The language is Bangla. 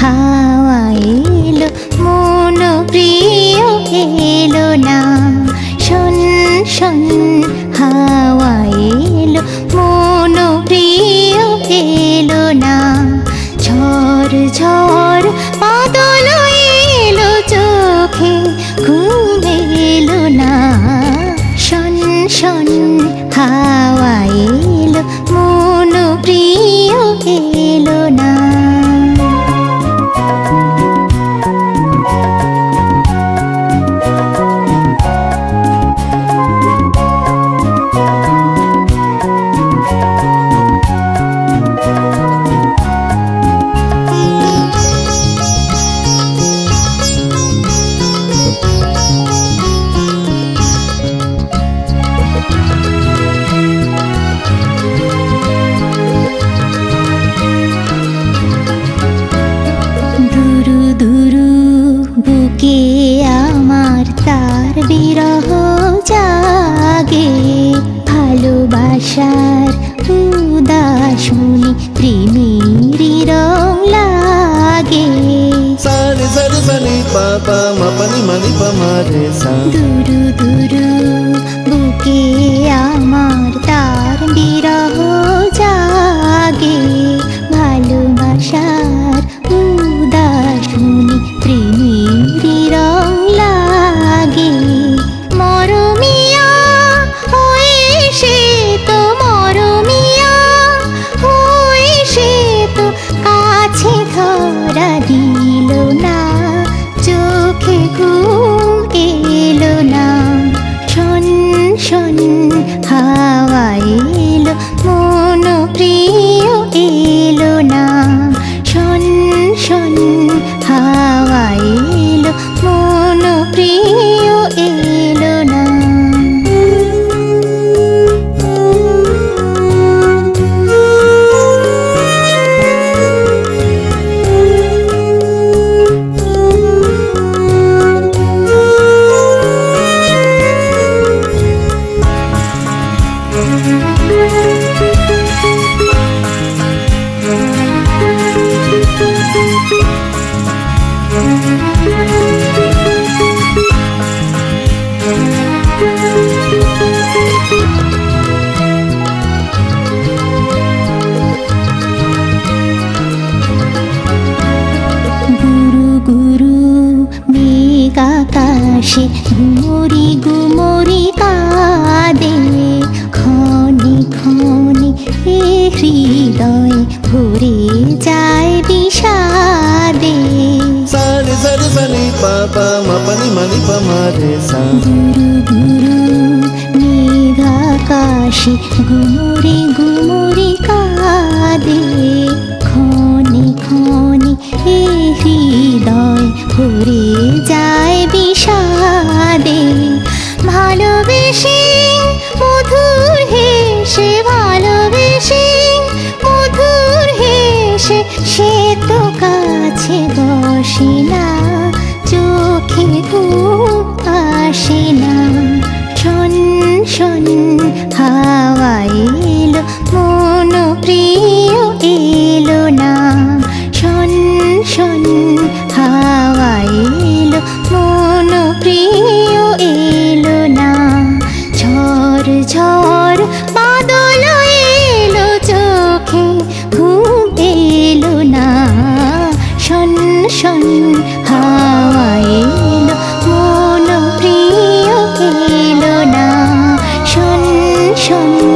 হাওয়া এলো মন প্রিয় এলো না। শন শন হাওয়া মন প্রিয় এলো না। ঝড় ঝড় বাদল এলো চোখে, ঘুম এলো না। শন শন হাওয়া মন প্রিয় এলো না। বুকে আমার তার বিরহ জাগে? ভালোবাসার উদাসনি প্রেমেরই রং লাগে। Sunny Sunny Sunny ni ma ni pa ma দুরু দুরু বুকে মেঘ আকাশে গুমরি গুমরি কাঁদে ক্ষণে ক্ষণে এ হৃদয় ভরে যায় বিষাদে pa ni ma ni pa ma re sa. গুরু গুরু মেঘ আকাশে গুমরি গুমরি সে তো কাছে বসে না চোখে ঘুম না। শোন শোন হাওয়া এলো শন হাওয়া এলো মন প্রিয় এলো না শন শন